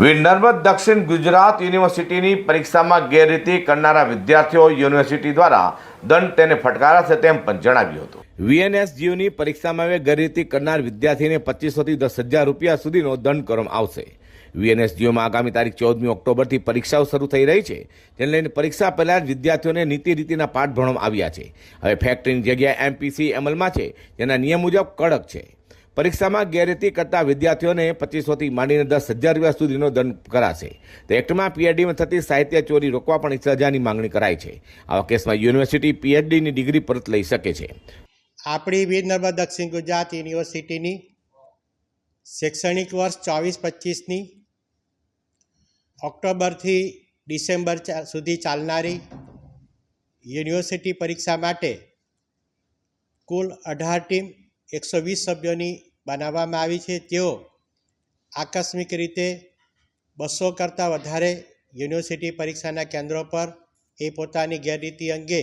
નર્મદ દક્ષિણ ગુજરાત યુનિવર્સિટીની પરીક્ષામાં ગેરરીતિ કરનારા વિદ્યાર્થીઓ યુનિવર્સિટી દ્વારા દંડ તેને ફટકારાશે તેમ પણ જણાવ્યું હતું. વીએનએસજીયુની પરીક્ષામાં હવે ગેરરીતિ કરનાર વિદ્યાર્થીને પચીસોથી દસ હજાર રૂપિયા સુધીનો દંડ કરવામાં આવશે. વીએનએસજીઓમાં આગામી તારીખ ચૌદમી ઓક્ટોબરથી પરીક્ષાઓ શરૂ થઈ રહી છે. તેને લઈને પરીક્ષા પહેલાં જ વિદ્યાર્થીઓને નીતિ રીતિના પાઠ ભણવામાં આવ્યા છે. હવે ફેક્ટરીની જગ્યાએ એમપીસી અમલમાં છે. જેના નિયમ મુજબ કડક છે. પરીક્ષામાં ગેરરીતિ કરતા વિદ્યાર્થીઓને પચીસોથી માંડીને દસ હજાર રૂપિયા સુધીનો દંડ કરાશે. તો એક્ટમાં પીએચડીમાં થતી સાહિત્ય ચોરી રોકવા પણ સજાની માંગણી કરાઈ છે. આવા કેસમાં યુનિવર્સિટી પીએચડીની ડિગ્રી પરત લઈ શકે છે. આપણી વીર નર્મદ દક્ષિણ ગુજરાત યુનિવર્સિટીની શૈક્ષણિક વર્ષ ચોવીસ પચીસની ઓક્ટોબરથી ડિસેમ્બર સુધી ચાલનારી યુનિવર્સિટી પરીક્ષા માટે કુલ અઢાર ટીમ એકસો વીસ સભ્યોની બનાવવામાં આવી છે. તેઓ આકસ્મિક રીતે બસો કરતાં વધારે યુનિવર્સિટી પરીક્ષાના કેન્દ્રો પર એ પોતાની ગેરરીતિ અંગે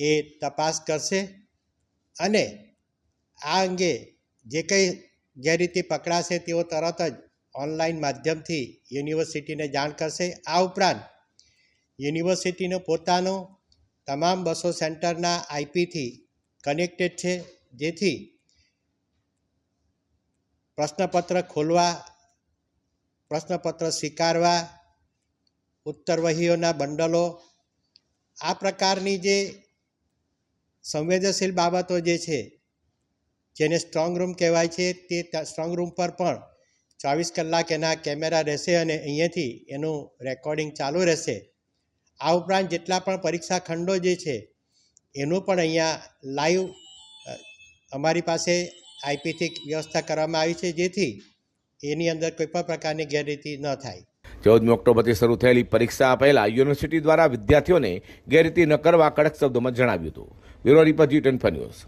એ તપાસ કરશે અને આ અંગે જે કંઈ ગેરરીતિ પકડાશે તેઓ તરત જ ઓનલાઈન માધ્યમથી યુનિવર્સિટીને જાણ કરશે. આ ઉપરાંત યુનિવર્સિટીનો પોતાનો તમામ બસો સેન્ટરના આઈપીથી કનેક્ટેડ છે. જેથી પ્રશ્નપત્ર ખોલવા, પ્રશ્નપત્ર સ્વીકારવા, ઉત્તરવહીઓના બંડલો, આ પ્રકારની જે સંવેદનશીલ બાબતો જે છે, જેને સ્ટ્રોંગ રૂમ કહેવાય છે, તે સ્ટ્રોંગ રૂમ પર પણ ચોવીસ કલાક એના કેમેરા રહેશે અને અહીંયાથી એનું રેકોર્ડિંગ ચાલુ રહેશે. આ ઉપરાંત જેટલા પણ પરીક્ષા ખંડો જે છે, એનું પણ અહીંયા લાઈવ અમારી પાસે આઈપીથી વ્યવસ્થા કરવામાં આવી છે જેથી એની અંદર કોઈ પણ પ્રકારની ગેરરીતિ ન થાય. ચૌદમી ઓક્ટોબરથી શરૂ થયેલી પરીક્ષા પહેલા યુનિવર્સિટી દ્વારા વિદ્યાર્થીઓને ગેરરીતિ ન કરવા કડક શબ્દોમાં જણાવ્યું હતું. Bureau report G ten news.